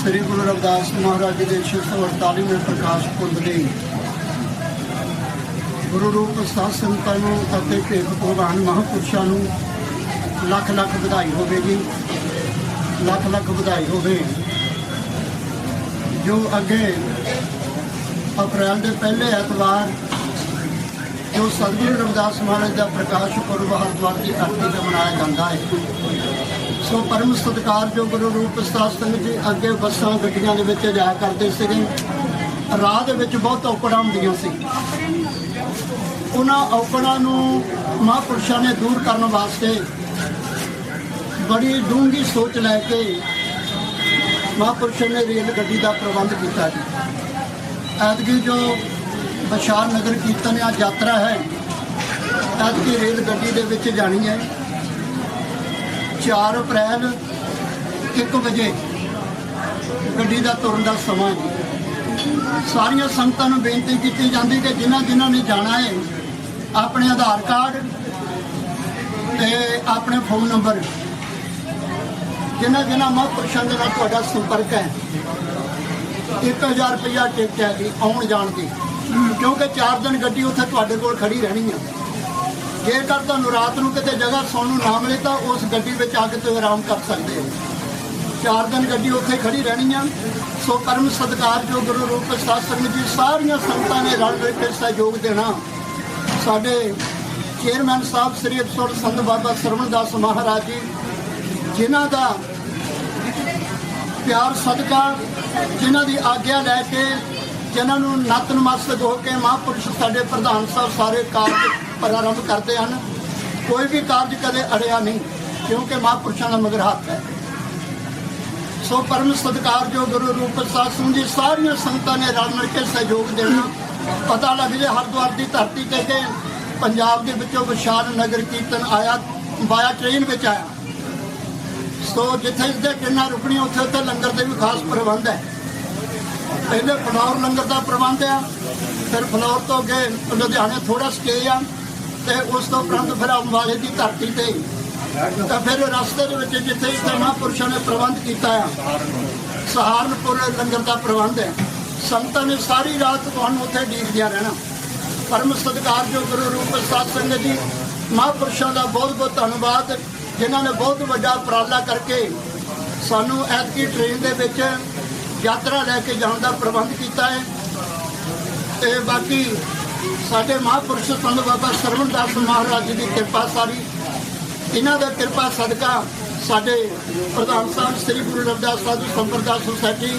ਸ੍ਰੀ ਗੁਰੂ ਰਵਿਦਾਸ ਮਹਾਰਾਜ ਜੀ ਦੇ 648ਵੇਂ ਪ੍ਰਕਾਸ਼ ਪੁਰਬ ਲਈ ਗੁਰੂ ਰੂਪ ਸਾਧ ਸੰਗਤਾਂ ਨੂੰ ਅਤੇ ਭੇਖ ਭਗਵਾਨ ਮਹਾਂਪੁਰਸ਼ਾਂ ਨੂੰ ਲੱਖ ਲੱਖ ਵਧਾਈ ਹੋਵੇਗੀ, ਲੱਖ ਲੱਖ ਵਧਾਈ ਹੋਵੇ। ਜੋ ਅੱਗੇ ਅਪ੍ਰੈਲ ਦੇ ਪਹਿਲੇ ਐਤਵਾਰ, ਜੋ ਸਤਿਗੁਰੂ ਰਵਿਦਾਸ ਮਹਾਰਾਜ ਦਾ ਪ੍ਰਕਾਸ਼ ਪੁਰਬ ਹਰਿਦੁਆਰ ਦੀ ਧਰਤੀ ਤੇ ਮਨਾਇਆ ਜਾਂਦਾ ਹੈ। ਸੋ ਪਰਮ ਸਤਿਕਾਰ ਜੋ ਗੁਰੂ ਰੂਪ ਸਾਧ ਸੰਗਤ ਜੀ, ਅੱਗੇ ਬੱਸਾਂ, ਗੱਡੀਆਂ ਦੇ ਵਿੱਚ ਜਾਇਆ ਕਰਦੇ ਸੀਗੇ। ਰਾਹ ਦੇ ਵਿੱਚ ਬਹੁਤ ਔਕੜਾਂ ਹੁੰਦੀਆਂ ਸੀ। ਉਹਨਾਂ ਔਕੜਾਂ ਨੂੰ ਮਹਾਂਪੁਰਸ਼ਾਂ ਨੇ ਦੂਰ ਕਰਨ ਵਾਸਤੇ ਬੜੀ ਡੂੰਘੀ ਸੋਚ ਲੈ ਕੇ ਮਹਾਂਪੁਰਸ਼ਾਂ ਨੇ ਰੇਲ ਗੱਡੀ ਦਾ ਪ੍ਰਬੰਧ ਕੀਤਾ ਜੀ। ਐਤਕੀ ਜੋ ਬਸ਼ਾਰ ਨਗਰ ਕੀਰਤਨ ਆ ਯਾਤਰਾ ਹੈ, ਐਤਕੀ ਰੇਲ ਗੱਡੀ ਦੇ ਵਿੱਚ ਜਾਣੀ ਹੈ। 4 ਅਪ੍ਰੈਲ 1 ਵਜੇ ਗੱਡੀ ਦਾ ਤੁਰਨ ਦਾ ਸਮਾਂ ਸਾਰੀਆਂ ਸੰਗਤਾਂ ਨੂੰ ਬੇਨਤੀ ਕੀਤੀ ਜਾਂਦੀ ਕਿ ਜਿਨ੍ਹਾਂ ਜਿਨ੍ਹਾਂ ਨੇ ਜਾਣਾ ਹੈ, ਆਪਣੇ ਆਧਾਰ ਕਾਰਡ ਤੇ ਆਪਣੇ ਫੋਨ ਨੰਬਰ, ਜਿਨ੍ਹਾਂ ਜਿਨ੍ਹਾਂ ਮਹਾਂਪੁਰਸ਼ਾਂ ਦੇ ਨਾਲ ਤੁਹਾਡਾ ਸੰਪਰਕ ਹੈ 1000 ਰੁਪਇਆ ਟਿਕਟ ਹੈ ਜੀ ਆਉਣ ਜਾਣ ਦੀ। ਕਿਉਂਕਿ 4 ਦਿਨ ਗੱਡੀ ਉੱਥੇ ਤੁਹਾਡੇ ਕੋਲ ਖੜੀ ਰਹਿਣੀ ਹੈ ਜੇਕਰ ਤੁਹਾਨੂੰ ਰਾਤ ਨੂੰ ਕਿਤੇ ਜਗ੍ਹਾ ਸੌਣ ਨੂੰ ਨਾ ਮਿਲੇ ਤਾਂ ਉਸ ਗੱਡੀ ਵਿੱਚ ਆ ਕੇ ਤੁਸੀਂ ਆਰਾਮ ਕਰ ਸਕਦੇ ਹੋ। ਚਾਰ ਦਿਨ ਗੱਡੀ ਉੱਥੇ ਖੜੀ ਰਹਿਣੀ ਆ। ਸੋ ਪਰਮ ਸਤਿਕਾਰ ਜੋ ਗੁਰੂ ਰੂਪ ਸਾਧ ਸੰਗਤ ਜੀ ਸਾਰੀਆਂ ਸੰਗਤਾਂ ਨੇ ਰਲ ਮਿਲ ਕੇ ਸਹਿਯੋਗ ਦੇਣਾ। ਸਾਡੇ ਚੇਅਰਮੈਨ ਸਾਹਿਬ ਸ੍ਰੀ ਅਫਸਰ ਸੰਤ ਬਾਬਾ ਸਰਵਣ ਦਾਸ ਮਹਾਰਾਜ ਜੀ, ਜਿਨ੍ਹਾਂ ਦਾ ਪਿਆਰ ਸਦਕਾ, ਜਿਨ੍ਹਾਂ ਦੀ ਆਗਿਆ ਲੈ ਕੇ, ਜਿਨ੍ਹਾਂ ਨੂੰ ਨਤ ਨਮਸਤਕ ਹੋ ਕੇ ਮਹਾਂਪੁਰਸ਼ ਸਾਡੇ ਪ੍ਰਧਾਨ ਸਾਹਿਬ ਸਾਰੇ ਕਾਰਜ ਪ੍ਰਾਰੰਭ ਕਰਦੇ ਹਨ। ਕੋਈ ਵੀ ਕਾਰਜ ਕਦੇ ਅੜਿਆ ਨਹੀਂ, ਕਿਉਂਕਿ ਮਹਾਂਪੁਰਸ਼ਾਂ ਦਾ ਮਗਰ ਹੱਥ ਹੈ। ਸੋ ਪਰਮ ਸਤਿਕਾਰ ਜੋ ਗੁਰੂ ਰੂਪ ਸਾਧ ਸਿੰਘ ਜੀ, ਸਾਰੀਆਂ ਸੰਗਤਾਂ ਨੇ ਰਲ ਮਿਲ ਕੇ ਸਹਿਯੋਗ ਦੇਣਾ। ਪਤਾ ਲੱਗ ਜੇ ਹਰਿਦੁਆਰ ਦੀ ਧਰਤੀ ਤੇ ਕਿ ਪੰਜਾਬ ਦੇ ਵਿੱਚੋਂ ਵਿਸ਼ਾਲ ਨਗਰ ਕੀਰਤਨ ਆਇਆ ਬਾਇਆ ਟ੍ਰੇਨ ਵਿੱਚ ਆਇਆ। ਸੋ ਜਿੱਥੇ ਜਿੱਥੇ ਟ੍ਰੇਨਾਂ ਰੁਕਣੀਆਂ ਉੱਥੇ ਉੱਥੇ ਲੰਗਰ ਦੇ ਵੀ ਖਾਸ ਪ੍ਰਬੰਧ ਹੈ। ਪਹਿਲੇ ਫਲੌਰ ਲੰਗਰ ਦਾ ਪ੍ਰਬੰਧ ਆ, ਫਿਰ ਫਲੌਰ ਤੋਂ ਅੱਗੇ ਲੁਧਿਆਣੇ ਥੋੜਾ ਸਟੇ ਆ। ਤੇ ਉਸ ਤੋਂ ਉਪਰੰਤ ਫਿਰ ਅੰਬਾਲੇ ਦੀ ਧਰਤੀ ਤੇ ਤਾਂ ਫਿਰ ਰਸਤੇ ਦੇ ਵਿੱਚ ਜਿੱਥੇ ਜਿੱਥੇ ਮਹਾਂਪੁਰਸ਼ਾਂ ਨੇ ਪ੍ਰਬੰਧ ਕੀਤਾ ਆ, ਸਹਾਰਨਪੁਰ ਲੰਗਰ ਦਾ ਪ੍ਰਬੰਧ ਹੈ। ਸੰਗਤਾਂ ਨੇ ਸਾਰੀ ਰਾਤ ਤੁਹਾਨੂੰ ਉੱਥੇ ਡੀਕਦਿਆਂ ਰਹਿਣਾ। ਪਰਮ ਸਤਿਕਾਰ ਜੋ ਗੁਰੂ ਰੂਪ ਸਾਧ ਸੰਗਤ ਜੀ, ਮਹਾਂਪੁਰਸ਼ਾਂ ਦਾ ਬਹੁਤ ਬਹੁਤ ਧੰਨਵਾਦ, ਜਿਨ੍ਹਾਂ ਨੇ ਬਹੁਤ ਵੱਡਾ ਉਪਰਾਲਾ ਕਰਕੇ ਸਾਨੂੰ ਐਤਕੀ ਟ੍ਰੇਨ ਦੇ ਵਿੱਚ ਯਾਤਰਾ ਲੈ ਕੇ ਜਾਣ ਦਾ ਪ੍ਰਬੰਧ ਕੀਤਾ ਹੈ। ਤੇ ਬਾਕੀ ਸਾਡੇ ਮਹਾਂਪੁਰਸ਼ ਸੰਤ ਬਾਬਾ ਸਰਵਣਦਾਸ ਮਹਾਰਾਜ ਜੀ ਦੀ ਕਿਰਪਾ ਸਾਰੀ। ਇਹਨਾਂ ਦਾ ਕਿਰਪਾ ਸਦਕਾ ਸਾਡੇ ਪ੍ਰਧਾਨ ਸਾਹਿਬ ਸ੍ਰੀ ਗੁਰੂ ਰਵਿਦਾਸ ਸਾਧੂ ਜੀ ਸੰਪਰਦਾ ਸੁਸਾਇਟੀ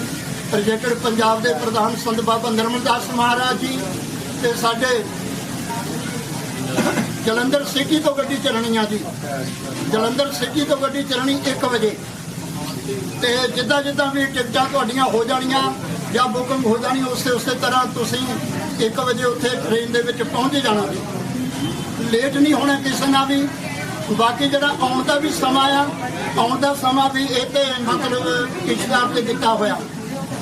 ਪ੍ਰੋਜੈਕਟ ਪੰਜਾਬ ਦੇ ਪ੍ਰਧਾਨ ਸੰਤ ਬਾਬਾ ਨਰਮਲਦਾਸ ਮਹਾਰਾਜ ਜੀ ਤੇ ਸਾਡੇ ਜਲੰਧਰ ਸਿਟੀ ਤੋਂ ਗੱਡੀ ਚੱਲਣੀ ਆ ਜੀ। ਜਲੰਧਰ ਸਿਟੀ ਤੋਂ ਗੱਡੀ ਚੱਲਣੀ 1 ਵਜੇ। ਤੇ ਜਿੱਦਾਂ ਜਿੱਦਾਂ ਵੀ ਟਿਕਟਾਂ ਤੁਹਾਡੀਆਂ ਹੋ ਜਾਣੀਆਂ ਜਾਂ ਬੁਕਿੰਗ ਹੋ ਜਾਣੀ, ਉਸੇ ਉਸੇ ਤਰ੍ਹਾਂ ਤੁਸੀਂ 1 ਵਜੇ ਉੱਥੇ ਟ੍ਰੇਨ ਦੇ ਵਿੱਚ ਪਹੁੰਚ ਜਾਣਾ ਲੇਟ ਨਹੀਂ ਹੋਣਾ ਕਿਸੇ ਨਾਲ ਵੀ। ਬਾਕੀ ਜਿਹੜਾ ਆਉਣ ਦਾ ਵੀ ਸਮਾਂ ਆ, ਆਉਣ ਦਾ ਸਮਾਂ ਵੀ ਇਹ ਤੇ ਮਤਲਬ ਇਸ਼ਤਿਹਾਰ ਤੇ ਦਿੱਤਾ ਹੋਇਆ।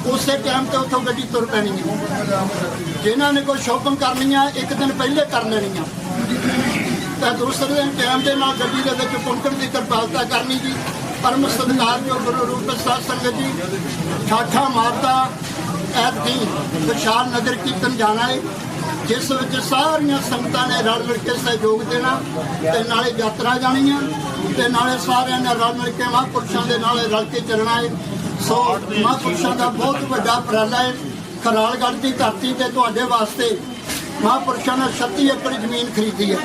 ਉਸੇ ਟਾਈਮ ਤੇ ਉੱਥੋਂ ਗੱਡੀ ਤੁਰ ਪੈਣੀ ਹੈ ਜਿਨ੍ਹਾਂ ਨੇ ਕੋਈ ਸ਼ਾਪਿੰਗ ਕਰਨੀ ਆ, ਇੱਕ ਦਿਨ ਪਹਿਲੇ ਕਰ ਲੈਣੀ ਆ। ਤਾਂ ਦੂਸਰੇ ਦਿਨ ਟਾਈਮ ਦੇ ਨਾਲ ਗੱਡੀ ਦੇ ਵਿੱਚ ਪਹੁੰਚਣ ਦੀ ਕਿਰਪਾਲਤਾ ਕਰਨੀ ਜੀ। ਪਰਮ ਸਤਿਕਾਰ ਜੋ ਗੁਰੂ ਰੂਪ ਸਾਧ ਸੰਗਤ ਜੀ, ਠਾਠਾ ਮਾਰਦਾ ਐਤਕੀ ਵਿਸ਼ਾਲ ਨਗਰ ਕੀਰਤਨ ਜਾਣਾ ਹੈ ਜਿਸ ਵਿੱਚ ਸਾਰੀਆਂ ਸੰਗਤਾਂ ਨੇ ਰਲ ਮਿਲ ਕੇ ਸਹਿਯੋਗ ਦੇਣਾ ਤੇ ਨਾਲੇ ਯਾਤਰਾ ਜਾਣੀ ਆ ਤੇ ਨਾਲੇ ਸਾਰਿਆਂ ਨੇ ਰਲ ਮਿਲ ਕੇ ਮਹਾਂਪੁਰਸ਼ਾਂ ਦੇ ਨਾਲ ਰਲ ਕੇ ਚੱਲਣਾ ਹੈ ਸੋ ਮਹਾਂਪੁਰਸ਼ਾਂ ਦਾ ਬਹੁਤ ਵੱਡਾ ਉਪਰਾਲਾ ਹੈ ਖਰਾਲਗੜ੍ਹ ਦੀ ਧਰਤੀ ਤੇ ਤੁਹਾਡੇ ਵਾਸਤੇ ਮਹਾਂਪੁਰਸ਼ਾਂ ਨੇ 36 ਏਕੜ ਜ਼ਮੀਨ ਖਰੀਦੀ ਹੈ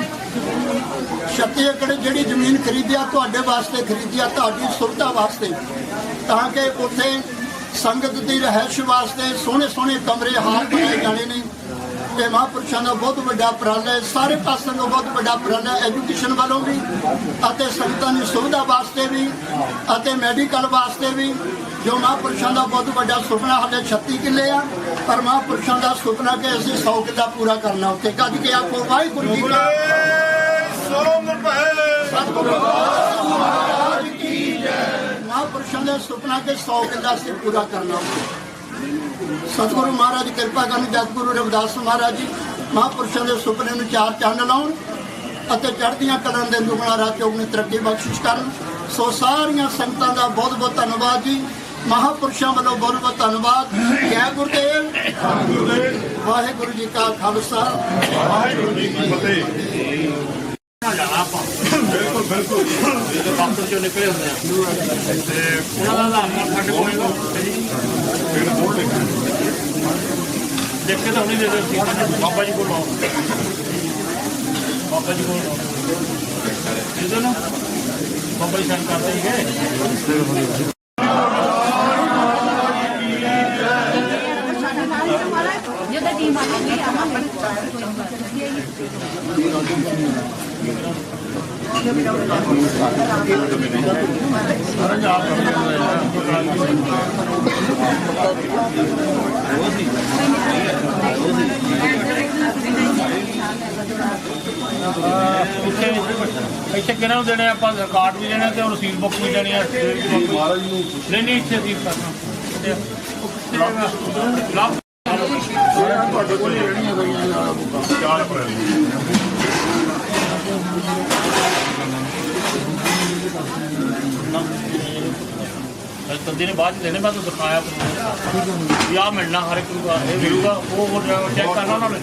36 ਏਕੜ ਜਿਹੜੀ ਜ਼ਮੀਨ ਖਰੀਦੀ ਆ ਤੁਹਾਡੇ ਵਾਸਤੇ ਖਰੀਦੀ ਆ ਤੁਹਾਡੀ ਸੁਵਿਧਾ ਵਾਸਤੇ। ਤਾਂ ਕਿ ਉੱਥੇ ਸੰਗਤ ਦੀ ਰਹਿਸ਼ ਵਾਸਤੇ ਸੋਹਣੇ ਸੋਹਣੇ ਕਮਰੇ ਹਾਰ ਬਣਾਏ ਜਾਣੇ ਨੇ ਤੇ ਮਹਾਂਪੁਰਸ਼ਾਂ ਦਾ ਬਹੁਤ ਵੱਡਾ ਪ੍ਰਣ ਹੈ। ਸਾਰੇ ਪਾਸਿਆਂ ਤੋਂ ਬਹੁਤ ਵੱਡਾ ਪ੍ਰਾਣ ਹੈ। ਐਜੂਕੇਸ਼ਨ ਵੱਲੋਂ ਵੀ ਅਤੇ ਸੰਗਤਾਂ ਦੀ ਸੁਵਿਧਾ ਵਾਸਤੇ ਵੀ ਅਤੇ ਮੈਡੀਕਲ ਵਾਸਤੇ ਵੀ ਜੋ ਮਹਾਂਪੁਰਸ਼ਾਂ ਦਾ ਬਹੁਤ ਵੱਡਾ ਸੁਪਨਾ ਸਾਡੇ 36 ਕਿੱਲੇ ਆ, ਪਰ ਮਹਾਂਪੁਰਸ਼ਾਂ ਦਾ ਸੁਪਨਾ ਕਿ ਅਸੀਂ 100 ਕਿੱਲਾ ਪੂਰਾ ਕਰਨਾ ਉੱਥੇ। ਕੱਢ ਕੇ ਆਖੋ, ਵਾਹਿਗੁਰੂ ਜੀ ਕਾ ਸੋਮ ਭੈ ਸਤਿਗੁਰੂ ਮਹਾਂਪੁਰਸ਼ਾਂ ਦਾ ਸੁਪਨਾ ਕਿ 100 ਕਿੱਲਾ ਅਸੀਂ ਪੂਰਾ ਕਰਨਾ ਸਤਿਗੁਰੂ ਮਹਾਰਾਜ, ਕਿਰਪਾ ਕਰਨ ਜਗਤਗੁਰੂ ਰਵਿਦਾਸ ਮਹਾਰਾਜ ਜੀ ਮਹਾਂਪੁਰਸ਼ਾਂ ਦੇ ਸੁਪਨੇ ਨੂੰ ਚਾਰ ਚੰਨ ਲਾਉਣ ਅਤੇ ਚੜ੍ਹਦੀਆਂ ਕਲਾਂ ਦੇ ਦੁਗਣਾ ਰਾਹ ਚੌਗਣੀ ਤਰੱਕੀ ਬਖਸ਼ਿਸ਼ ਕਰਨ। ਸੋ ਸਾਰੀਆਂ ਸੰਗਤਾਂ ਦਾ ਬਹੁਤ ਬਹੁਤ ਧੰਨਵਾਦ ਜੀ। ਮਹਾਪੁਰਸ਼ਾਂ ਵੱਲੋਂ ਬਹੁਤ ਬਹੁਤ ਧੰਨਵਾਦ। ਜੈ ਗੁਰਦੇਵ। ਵਾਹਿਗੁਰੂ ਜੀ ਕਾ ਖਾਲਸਾ। ਵਾਹਿਗੁਰੂ ਜੀ ਕੀ ਫਤਿਹ। ਬਿਲਕੁਲ ਬਿਲਕੁਲ ਜਦੋਂ ਦਫ਼ਤਰ ਚੋਂ ਨਿਕਲੇ ਹੁੰਦੇ ਆ ਤੇ ਉਹਨਾਂ ਦਾ ਆਧਾਰ ਕਾਰਡ ਸਾਡੇ ਕੋਲ ਹੈਗਾ ਫਿਰ ਬੋਲ ਲਿਖਣਾ ਦੇਖ ਕੇ ਤਾਂ ਹੁਣੀ ਦੇ ਦੇ ਬਾਬਾ ਜੀ ਕੋਲ ਆਓ ਬਾਬਾ ਜੀ ਕੋਲ ਆਓ ਇਹਦੇ ਨਾ ਬਾਬਾ ਜੀ ਸਾਨੂੰ ਕਰਦੇ ਹੀ ਗਏ ਜਦੋਂ ਟੀਮ ਆਵੇਗੀ ਆਵਾਂਗੇ ਇੱਥੇ ਇੱਥੇ ਕਿਹਨਾਂ ਨੂੰ ਦੇਣੇ ਆ? ਆਪਾਂ ਕਾਰਡ ਵੀ ਦੇਣੇ ਤੇ ਉਹ ਰਸੀਦ ਬੁੱਕ ਵੀ ਦੇਣੀ ਆ। ਮਹਾਰਾਜ ਨੂੰ ਨਹੀਂ ਨਹੀਂ, ਇੱਥੇ ਰਸੀਦ ਕਰਨਾ। ਲੱਭ ਤੁਹਾਡੇ ਕੋਲ ਹੀ ਰਹਿਣੀਆਂ ਗਈਆਂ ਚਾਰ ਅਪ੍ਰੈਲ ਤੰਦੇ ਨੇ ਬਾਅਦ ਚ ਦੇਣੇ ਮੈਂ ਤੁਹਾਨੂੰ ਦਿਖਾਇਆ ਵੀ ਆਹ ਮਿਲਣਾ ਹਰ ਇੱਕ ਨੂੰ ਇਹ ਮਿਲੂਗਾ ਉਹ ਚੈੱਕ ਕਰਨਾ ਉਹਨਾਂ ਨੇ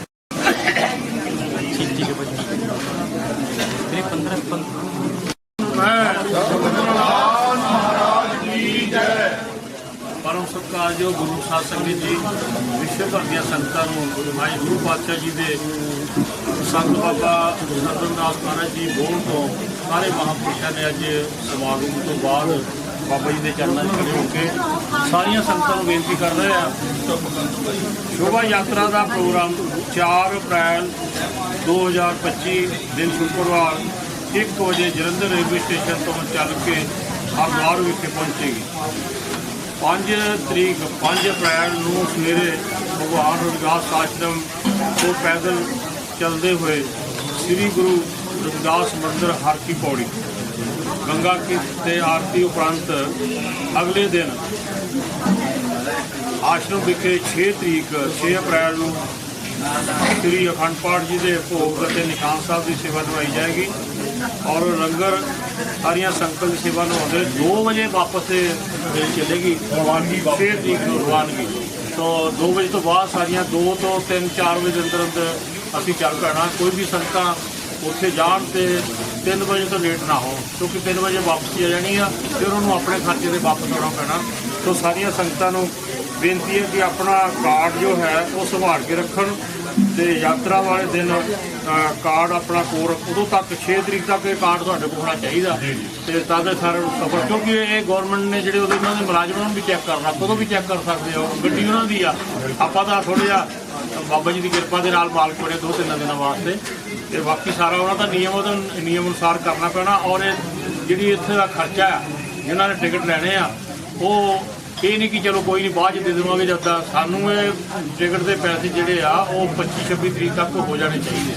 ਸਤਿਕਾਰਯੋਗ ਗੁਰੂ ਸਾਹਿਬ ਸੰਗਤ ਜੀ, ਵਿਸ਼ਵ ਭਰ ਦੀਆਂ ਸੰਗਤਾਂ ਨੂੰ ਮਾਈ ਗੁਰੂ ਪਾਤਸ਼ਾਹ ਜੀ ਦੇ ਸੰਤ ਬਾਬਾ ਨੰਦਨਦਾਸ ਮਹਾਰਾਜ ਜੀ ਬੋਲ ਤੋਂ ਸਾਰੇ ਮਹਾਂਪੁਰਸ਼ਾਂ ਨੇ ਅੱਜ ਸਮਾਗਮ ਤੋਂ ਬਾਅਦ ਬਾਬਾ ਜੀ ਦੇ ਚਰਨਾਂ 'ਚ ਖੜੇ ਹੋ ਕੇ ਸਾਰੀਆਂ ਸੰਗਤਾਂ ਨੂੰ ਬੇਨਤੀ ਕਰ ਰਹੇ ਆ ਸ਼ੋਭਾ ਯਾਤਰਾ ਦਾ ਪ੍ਰੋਗਰਾਮ 4 ਅਪ੍ਰੈਲ 2025 ਦਿਨ ਸ਼ੁੱਕਰਵਾਰ 1 ਵਜੇ ਜਲੰਧਰ ਰੇਲਵੇ ਸਟੇਸ਼ਨ ਤੋਂ ਚੱਲ ਕੇ ਹਰਦੁਆਰ ਵਿਖੇ ਪਹੁੰਚੇਗੀ। 5 ਤਰੀਕ 5 ਅਪ੍ਰੈਲ ਨੂੰ ਸਵੇਰੇ ਭਗਵਾਨ ਰਵਿਦਾਸ ਆਸ਼ਰਮ ਤੋਂ ਪੈਦਲ ਚੱਲਦੇ ਹੋਏ ਸ੍ਰੀ ਗੁਰੂ ਰਵਿਦਾਸ ਮੰਦਿਰ ਹਰਕੀ ਪੌੜੀ, ਗੰਗਾ ਕੀ ਤੇ ਆਰਤੀ ਉਪਰੰਤ ਅਗਲੇ ਦਿਨ ਆਸ਼ਰਮ ਵਿਖੇ 6 ਤਰੀਕ 6 ਅਪ੍ਰੈਲ ਨੂੰ ਸ੍ਰੀ ਅਖੰਡ ਪਾਠ ਜੀ ਦੇ ਭੋਗ ਅਤੇ ਨਿਸ਼ਾਨ ਸਾਹਿਬ ਦੀ ਸੇਵਾ ਨਿਭਾਈ ਜਾਏਗੀ। ਔਰ ਲੰਗਰ ਸਾਰੀਆਂ ਸੰਕਲ ਦੀ ਸੇਵਾ ਨਿਭਾਉਂਦੇ 2 ਵਜੇ ਵਾਪਸ ਚੱਲੇਗੀ। ਰਵਾਨਗੀ 6 ਤਰੀਕ ਨੂੰ ਰਵਾਨਗੀ। ਤੋਂ 2 ਵਜੇ ਤੋਂ ਬਾਅਦ ਸਾਰੀਆਂ 2 ਤੋਂ 3 4 ਵਜੇ ਦੇ ਅੰਦਰ ਅੰਦਰ ਅਸੀਂ ਚੱਲ ਪੈਣਾ। ਕੋਈ ਵੀ ਸੰਗਤਾਂ ਉੱਥੇ ਜਾਣ ਤੇ 3 ਵਜੇ ਤੋਂ ਲੇਟ ਨਾ ਹੋ ਕਿਉਂਕਿ 3 ਵਜੇ ਵਾਪਸੀ ਆ ਜਾਣੀ ਆ ਫਿਰ ਉਹਨੂੰ ਆਪਣੇ ਖਰਚੇ ਤੇ ਵਾਪਸ ਆਉਣਾ ਪੈਣਾ। ਤੋਂ ਸਾਰੀਆਂ ਸੰਗਤਾਂ ਨੂੰ ਬੇਨਤੀ ਹੈ ਕਿ ਆਪਣਾ ਕਾਰਡ ਜੋ ਹੈ ਉਹ ਸੰਭਾਲ ਕੇ ਰੱਖਣ। ਤੇ ਯਾਤਰਾ ਵਾਲੇ ਦਿਨ ਕਾਰਡ ਆਪਣਾ ਕੋਲ ਰੱਖ- ਉਦੋਂ ਤੱਕ 6 ਤਰੀਕ ਤੱਕ ਇਹ ਕਾਰਡ ਤੁਹਾਡੇ ਕੋਲ ਹੋਣਾ ਚਾਹੀਦਾ। ਤੇ ਤਾਂ ਦੇ ਸਾਰਿਆਂ ਨੂੰ ਸਫਰ ਕਿਉਂਕਿ ਇਹ ਗਵਰਨਮੈਂਟ ਨੇ ਜਿਹੜੇ ਉਹਦੇ ਉਹਨਾਂ ਦੇ ਮੁਲਾਜ਼ਮਾਂ ਨੂੰ ਵੀ ਚੈੱਕ ਕਰਨਾ ਕਦੋਂ ਵੀ ਚੈੱਕ ਕਰ ਸਕਦੇ ਹੋ ਗੱਡੀ ਉਹਨਾਂ ਦੀ ਆ। ਆਪਾਂ ਤਾਂ ਥੋੜ੍ਹਾ ਜਿਹਾ ਬਾਬਾ ਜੀ ਦੀ ਕਿਰਪਾ ਦੇ ਨਾਲ ਮਾਲਕ ਬਣੇ ਦੋ ਤਿੰਨ ਦਿਨਾਂ ਵਾਸਤੇ। ਤੇ ਬਾਕੀ ਸਾਰਾ ਉਹਨਾਂ ਦਾ ਨਿਯਮ ਉਹਦਾ ਨਿਯਮ ਅਨੁਸਾਰ ਕਰਨਾ ਪੈਣਾ ਔਰ ਇਹ ਜਿਹੜੀ ਇੱਥੇ ਦਾ ਖਰਚਾ ਆ ਜਿਨ੍ਹਾਂ ਨੇ ਟਿਕਟ ਲੈਣੇ ਆ ਉਹ ਇਹ ਨਹੀਂ ਕਿ ਚਲੋ ਕੋਈ ਨਹੀਂ, ਬਾਅਦ ਚ ਦੇ ਦੇਵਾਂਗੇ ਜਦ ਤੱਕ। ਸਾਨੂੰ ਇਹ ਟਿਕਟ ਦੇ ਪੈਸੇ ਜਿਹੜੇ ਆ, ਉਹ 25 26 ਤਰੀਕ ਤੱਕ ਹੋ ਜਾਣੇ ਚਾਹੀਦੇ।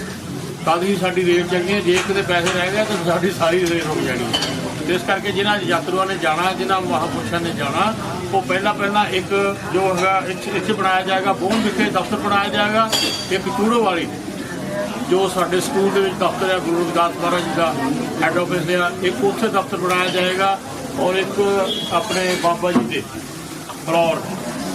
ਤਦ ਹੀ ਸਾਡੀ ਰੇਟ ਚੱਲਣੀ ਹੈ। ਜੇ ਕਿਤੇ ਪੈਸੇ ਰਹਿ ਗਏ, ਤਾਂ ਸਾਡੀ ਸਾਰੀ ਰੇਟ ਰੁਕ ਜਾਣੀ ਹੈ। ਇਸ ਕਰਕੇ ਜਿਨ੍ਹਾਂ ਯਾਤਰੂਆਂ ਨੇ ਜਾਣਾ, ਜਿਨ੍ਹਾਂ ਮਹਾਂਪੁਰਸ਼ਾਂ ਨੇ ਜਾਣਾ, ਉਹ ਪਹਿਲਾਂ ਪਹਿਲਾਂ ਇੱਕ ਜੋ ਹੈਗਾ ਇੱਥੇ ਇੱਥੇ ਬਣਾਇਆ ਜਾਏਗਾ ਬੋਹਨ ਵਿਖੇ ਦਫ਼ਤਰ ਬਣਾਇਆ ਜਾਏਗਾ, ਇੱਕ ਚੂੜੋ ਵਾਲੀ, ਜੋ ਸਾਡੇ ਸਕੂਲ ਦੇ ਵਿੱਚ ਦਫ਼ਤਰ ਹੈ, ਗੁਰੂ ਰਵਿਦਾਸ ਮਹਾਰਾਜ ਜੀ ਦਾ ਹੈੱਡ ਆਫਿਸ ਹੈ। ਇੱਕ ਉੱਥੇ ਦਫ਼ਤਰ ਬਣਾਇਆ ਜਾਏਗਾ ਔਰ ਇੱਕ ਆਪਣੇ ਬਾਬਾ ਜੀ ਦੇ। ਫਲੋਰ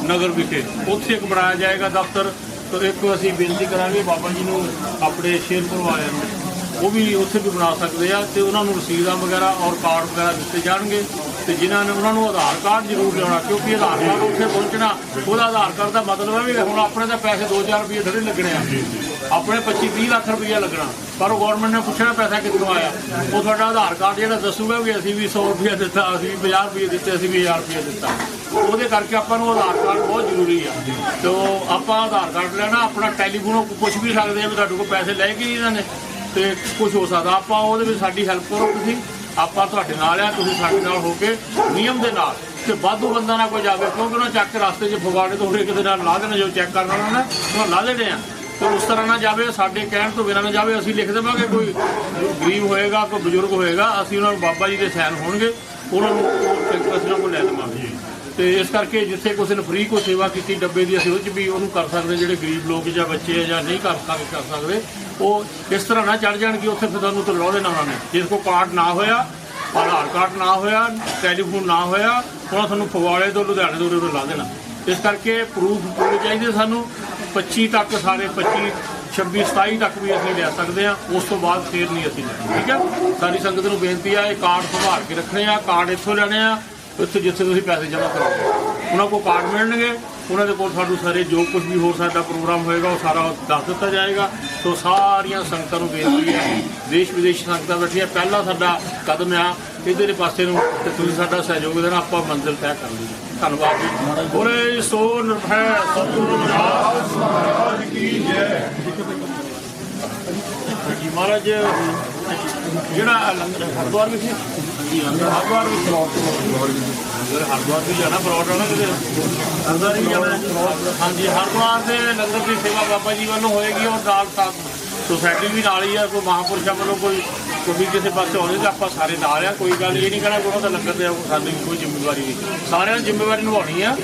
ਨਗਰ ਵਿਖੇ। ਉੱਥੇ ਇੱਕ ਬਣਾਇਆ ਜਾਏਗਾ ਦਫ਼ਤਰ। ਤੇ ਇੱਕ ਅਸੀਂ ਬੇਨਤੀ ਕਰਾਂਗੇ ਬਾਬਾ ਜੀ ਨੂੰ ਆਪਣੇ ਸ਼ੇਰਪੁਰ ਵਾਲਿਆਂ ਨੂੰ। ਉਹ ਵੀ ਉੱਥੇ ਵੀ ਬਣਾ ਸਕਦੇ ਆ ਤੇ ਉਹਨਾਂ ਨੂੰ ਰਸੀਦਾਂ ਵਗੈਰਾ ਔਰ ਕਾਰਡ ਵਗੈਰਾ ਦਿੱਤੇ ਜਾਣਗੇ ਤੇ ਜਿਨ੍ਹਾਂ ਨੇ ਉਹਨਾਂ ਨੂੰ ਆਧਾਰ ਕਾਰਡ ਜ਼ਰੂਰ ਲਿਆਉਣਾ ਕਿਉਂਕਿ ਆਧਾਰ ਕਾਰਡ ਉੱਥੇ ਪਹੁੰਚਣਾ ਉਹਦਾ ਆਧਾਰ ਕਾਰਡ ਦਾ ਮਤਲਬ ਹੈ ਵੀ ਹੁਣ ਆਪਣੇ ਤਾਂ ਪੈਸੇ 2000 ਰੁਪਏ ਥੋੜੇ ਲੱਗਣੇ ਆ। ਆਪਣੇ 25 30 ਲੱਖ ਰੁਪਏ ਲੱਗਣਾ ਪਰ ਗਵਰਨਮੈਂਟ ਨੇ ਪੁੱਛਣਾ ਪੈਸਾ ਕਿੱਥੋਂ ਆਇਆ? ਉਹ ਤੁਹਾਡਾ ਆਧਾਰ ਕਾਰਡ ਜਿਹੜਾ ਦੱਸੂਗਾ ਵੀ ਅਸੀਂ ਵੀ 100 ਰੁਪਏ ਦਿੱਤਾ ਅਸੀਂ ਵੀ 50 ਰੁਪਏ ਦਿੱਤੇ ਅਸੀਂ ਵੀ 1000 ਰੁਪਏ ਦਿੱਤਾ। ਉਹਦੇ ਕਰਕੇ ਆਪਾਂ ਨੂੰ ਆਧਾਰ ਕਾਰਡ ਬਹੁਤ ਜ਼ਰੂਰੀ ਆ। ਤੇ ਆਪਾਂ ਆਧਾਰ ਕਾਰਡ ਲੈਣਾ ਆਪਣਾ ਟੈਲੀਫੋਨ ਪੁੱਛ ਵੀ ਸਕਦੇ ਆ ਵੀ ਤੁਹਾਡੇ ਕੋਲ ਪੈਸੇ ਲੈ ਕੇ ਇਹਨਾਂ ਨੇ। ਤੇ ਕੁਝ ਹੋ ਸਕਦਾ। ਆਪਾਂ ਉਹਦੇ ਵਿੱਚ ਸਾਡੀ ਹੈਲਪ ਕਰੋ ਤੁਸੀਂ। ਆਪਾਂ ਤੁਹਾਡੇ ਨਾਲ ਆ, ਤੁਸੀਂ ਸਾਡੇ ਨਾਲ ਹੋ ਕੇ ਨਿਯਮ ਦੇ ਨਾਲ। ਤੇ ਵਾਧੂ ਬੰਦਾ ਨਾ ਕੋਈ ਜਾਵੇ, ਕਿਉਂਕਿ ਉਹਨਾਂ ਚੱਕ ਕੇ ਰਸਤੇ 'ਚ ਫਗਵਾੜੇ ਤੋਂ ਹੋਰੇ ਕਿਤੇ ਨਾਲ ਲਾ ਦੇਣਾ, ਜੋ ਚੈੱਕ ਕਰਨਾ ਉਹਨਾਂ ਨੇ ਉਹ ਲਾ ਦੇਣੇ ਆ। ਤੇ ਉਸ ਤਰ੍ਹਾਂ ਨਾ ਜਾਵੇ, ਸਾਡੇ ਕਹਿਣ ਤੋਂ ਬਿਨਾਂ ਨਾ ਜਾਵੇ, ਅਸੀਂ ਲਿਖ ਦੇਵਾਂਗੇ, ਕੋਈ ਗਰੀਬ ਹੋਏਗਾ, ਕੋਈ ਬਜ਼ੁਰਗ ਹੋਏਗਾ, ਅਸੀਂ ਉਹਨਾਂ ਨੂੰ ਬਾਬਾ ਜੀ ਦੇ ਸਾਈਨ ਹੋਣਗੇ, ਉਹਨਾਂ ਨੂੰ ਉਹ ਟਿਕਟ ਅਸੀਂ ਉਹਨਾਂ ਕੋਲ ਲੈ ਦੇਵਾਂਗੇ ਤੇ ਇਸ ਕਰਕੇ ਜਿੱਥੇ ਕਿਸੇ ਨੇ ਫ੍ਰੀ ਕੋਈ ਸੇਵਾ ਕੀਤੀ ਡੱਬੇ ਦੀ, ਅਸੀਂ ਉਹ 'ਚ ਵੀ ਉਹਨੂੰ ਕਰ ਸਕਦੇ ਜਿਹੜੇ ਗਰੀਬ ਲੋਕ ਜਾਂ ਬੱਚੇ ਆ ਜਾਂ ਨਹੀਂ ਕਰ ਸਕਦੇ ਕਰ ਸਕਦੇ। ਉਹ ਇਸ ਤਰ੍ਹਾਂ ਨਾ ਚੜ ਜਾਣਗੇ ਉੱਥੇ ਫਿਰ ਤੁਹਾਨੂੰ ਤਾਂ ਲਾਉ ਦੇਣਾ ਉਹਨਾਂ ਨੇ ਜਿਸ ਕੋ ਕਾਰਡ ਨਾ ਹੋਇਆ, ਆਧਾਰ ਕਾਰਡ ਨਾ ਹੋਇਆ, ਟੈਲੀਫੋਨ ਨਾ ਹੋਇਆ, ਉਹਨਾਂ ਤੁਹਾਨੂੰ ਫਗਵਾੜੇ ਤੋਂ, ਲੁਧਿਆਣੇ ਤੋਂ ਉਰੇ ਲਾ ਦੇਣਾ। ਇਸ ਕਰਕੇ ਪ੍ਰੂਫ ਪੂਰੇ ਚਾਹੀਦੇ ਸਾਨੂੰ। 25 ਤੱਕ ਸਾਰੇ 25 26 27 ਤੱਕ ਵੀ ਅਸੀਂ ਲੈ ਸਕਦੇ ਆ ਉਸ ਤੋਂ ਬਾਅਦ ਫੇਰ ਨਹੀਂ ਅਸੀਂ ਲੈਣਾ ਠੀਕ ਹੈ? ਸਾਰੀ ਸੰਗਤ ਨੂੰ ਬੇਨਤੀ ਆ, ਇਹ ਕਾਰਡ ਸੰਭਾਲ ਕੇ ਰੱਖਣੇ ਆ, ਕਾਰਡ ਇੱਥੋਂ ਲੈਣੇ ਆ। ਉੱਥੇ ਜਿੱਥੇ ਤੁਸੀਂ ਪੈਸੇ ਜਮ੍ਹਾਂ ਕਰਾਓਗੇ। ਉਹਨਾਂ ਕੋਲ ਕਾਰਡ ਮਿਲਣਗੇ, ਉਹਨਾਂ ਦੇ ਕੋਲ ਸਾਨੂੰ ਸਾਰੇ ਜੋ ਕੁਝ ਵੀ ਹੋਰ ਸਾਡਾ ਪ੍ਰੋਗਰਾਮ ਹੋਏਗਾ, ਉਹ ਸਾਰਾ ਦੱਸ ਦਿੱਤਾ ਜਾਏਗਾ। ਸੋ ਸਾਰੀਆਂ ਸੰਗਤਾਂ ਨੂੰ ਬੇਨਤੀ ਹੈ, ਦੇਸ਼ ਵਿਦੇਸ਼ ਸੰਗਤਾਂ ਬੈਠੀਆਂ, ਪਹਿਲਾ ਸਾਡਾ ਕਦਮ ਆ, ਇਧਰਲੇ ਪਾਸੇ ਨੂੰ ਤੇ ਤੁਸੀਂ ਸਾਡਾ ਸਹਿਯੋਗ ਦੇਣਾ, ਆਪਾਂ ਮੰਜ਼ਿਲ ਤੈਅ ਕਰ ਲਈਏ। ਧੰਨਵਾਦ ਜੀ। ਬੋਲੇ ਸੋ ਨਿਰਭੈ, ਸਤਿਗੁਰੂ ਮਹਾਰਾਜ ਕੀ ਜੈ ਜੀ ਮਹਾਰਾਜ ਜਿਹੜਾ ਹਰਦੁਆਰ ਵਿੱਚ ਹਰਦੁਆਰ ਵਿੱਚ ਹਰਦੁਆਰ ਵੀ ਜਾਣਾ, ਬਰੋਡ ਵਾਲਾ ਕਿਤੇ? ਹਰਦੁਆਰ ਵੀ ਜਾਣਾ ਹਾਂਜੀ, ਹਰਦੁਆਰ ਦੇ ਲੰਗਰ ਦੀ ਸੇਵਾ ਬਾਬਾ ਜੀ ਵੱਲੋਂ ਹੋਏਗੀ ਔਰ ਨਾਲ ਸਾਥ ਸੋਸਾਇਟੀ ਵੀ ਨਾਲ ਹੀ ਆ, ਕੋਈ ਮਹਾਂਪੁਰਸ਼ਾਂ ਵੱਲੋਂ ਕੋਈ ਕੋਈ ਕਿਸੇ ਪਾਸੇ ਹੋਵੇ ਤਾਂ ਆਪਾਂ ਸਾਰੇ ਨਾਲ ਆ, ਕੋਈ ਗੱਲ ਇਹ ਨਹੀਂ ਕਹਿਣਾ ਕੋਈ ਦਾ ਲੰਗਰ ਤੇ ਸਾਡੀ ਕੋਈ ਜ਼ਿੰਮੇਵਾਰੀ ਨਹੀਂ। ਸਾਰਿਆਂ ਨੂੰ ਜ਼ਿੰਮੇਵਾਰੀ ਨਿਭਾਉਣੀ ਆ।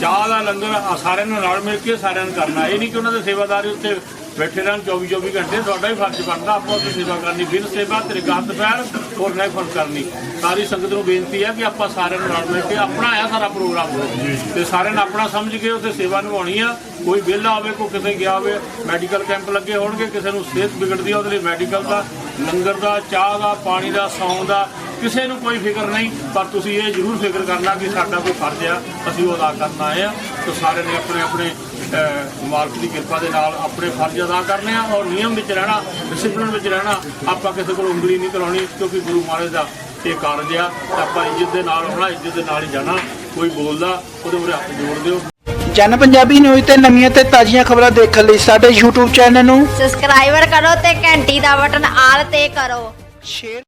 ਚਾਹ ਦਾ ਲੰਗਰ ਸਾਰਿਆਂ ਨੂੰ ਨਾਲ ਮਿਲ ਕੇ ਸਾਰਿਆਂ ਨੂੰ ਕਰਨਾ, ਇਹ ਨਹੀਂ ਕਿ ਉਹਨਾਂ ਦੇ ਸੇਵਾਦਾਰੀ ਉੱਤੇ ਬੈਠੇ ਰਹਿਣ 24 24 ਘੰਟੇ ਤੁਹਾਡਾ ਹੀ ਫਰਜ਼ ਬਣਦਾ ਆਪਾਂ ਉਹਦੀ ਸੇਵਾ ਕਰਨੀ ਬਿਨ ਸੇਵਾ ਤੇਰੇ ਗੰਦ ਪੈਰ ਹੋਰ ਨਹੀਂ ਫਰਜ਼ ਕਰਨੀ। ਸਾਰੀ ਸੰਗਤ ਨੂੰ ਬੇਨਤੀ ਹੈ ਕਿ ਆਪਾਂ ਸਾਰਿਆਂ ਨੂੰ ਨਾਲ ਮਿਲ ਕੇ ਆਪਣਾ ਆ ਸਾਰਾ ਪ੍ਰੋਗਰਾਮ ਤੇ ਸਾਰਿਆਂ ਨੂੰ ਆਪਣਾ ਸਮਝ ਕੇ ਉੱਥੇ ਸੇਵਾ ਨਿਭਾਉਣੀ ਆ। ਕੋਈ ਵਿਹਲਾ ਹੋਵੇ ਕੋਈ ਕਿਤੇ ਗਿਆ ਹੋਵੇ ਮੈਡੀਕਲ ਕੈਂਪ ਲੱਗੇ ਹੋਣਗੇ ਕਿਸੇ ਨੂੰ ਸਿਹਤ ਵਿਗੜਦੀ ਆ ਉਹਦੇ ਲਈ ਮੈਡੀਕਲ ਦਾ ਲੰਗਰ ਦਾ ਚਾਹ ਦਾ ਪਾਣੀ ਦਾ ਸੌਂ ਦਾ ਕਿਸੇ ਨੂੰ ਕੋਈ ਫਿਕਰ ਨਹੀਂ। ਪਰ ਤੁਸੀਂ ਇਹ ਜ਼ਰੂਰ ਫਿਕਰ ਕਰਨਾ ਕਿ ਸਾਡਾ ਕੋਈ ਫਰਜ਼ ਆ ਅਸੀਂ ਉਹ ਅਦਾ ਕਰਨ ਆਏ ਆ। ਤੇ ਸਾਰਿਆਂ ਨੇ ਆਪਣੇ ਆਪਣੇ ਮਾਲਕ ਦੀ ਕਿਰਪਾ ਦੇ ਨਾਲ ਆਪਣੇ ਫਰਜ਼ ਅਦਾ ਕਰਨੇ ਆ ਔਰ ਨਿਯਮ ਵਿੱਚ ਰਹਿਣਾ ਡਿਸਪਲਿਨ ਵਿੱਚ ਰਹਿਣਾ ਆਪਾਂ ਕਿਸੇ ਕੋਲ ਉਂਗਲੀ ਨਹੀਂ ਕਰਾਉਣੀ ਕਿਉਂਕਿ ਗੁਰੂ ਮਹਾਰਾਜ ਦਾ ਇਹ ਕਾਰਜ ਆ ਆਪਾਂ ਇੱਜ਼ਤ ਦੇ ਨਾਲ ਹੋਣਾ ਇੱਜ਼ਤ ਦੇ ਨਾਲ ਹੀ ਜਾਣਾ ਕੋਈ ਬੋਲਦਾ ਉਹਦੇ ਉਰੇ ਹੱਥ ਜੋੜ ਦਿਓ। ਜਨ ਪੰਜਾਬੀ ਨਿਊਜ਼ ਤੇ ਨਵੀਆਂ ਤੇ ਤਾਜ਼ੀਆਂ ਖਬਰਾਂ ਦੇਖਣ ਲਈ ਸਾਡੇ YouTube ਚੈਨਲ ਨੂੰ ਸਬਸਕ੍ਰਾਈਬਰ ਕਰੋ ਤੇ ਘੰਟੀ ਦਾ ਬਟਨ ਆਲ ਤੇ ਕਰੋ। ਸ਼ੇਅਰ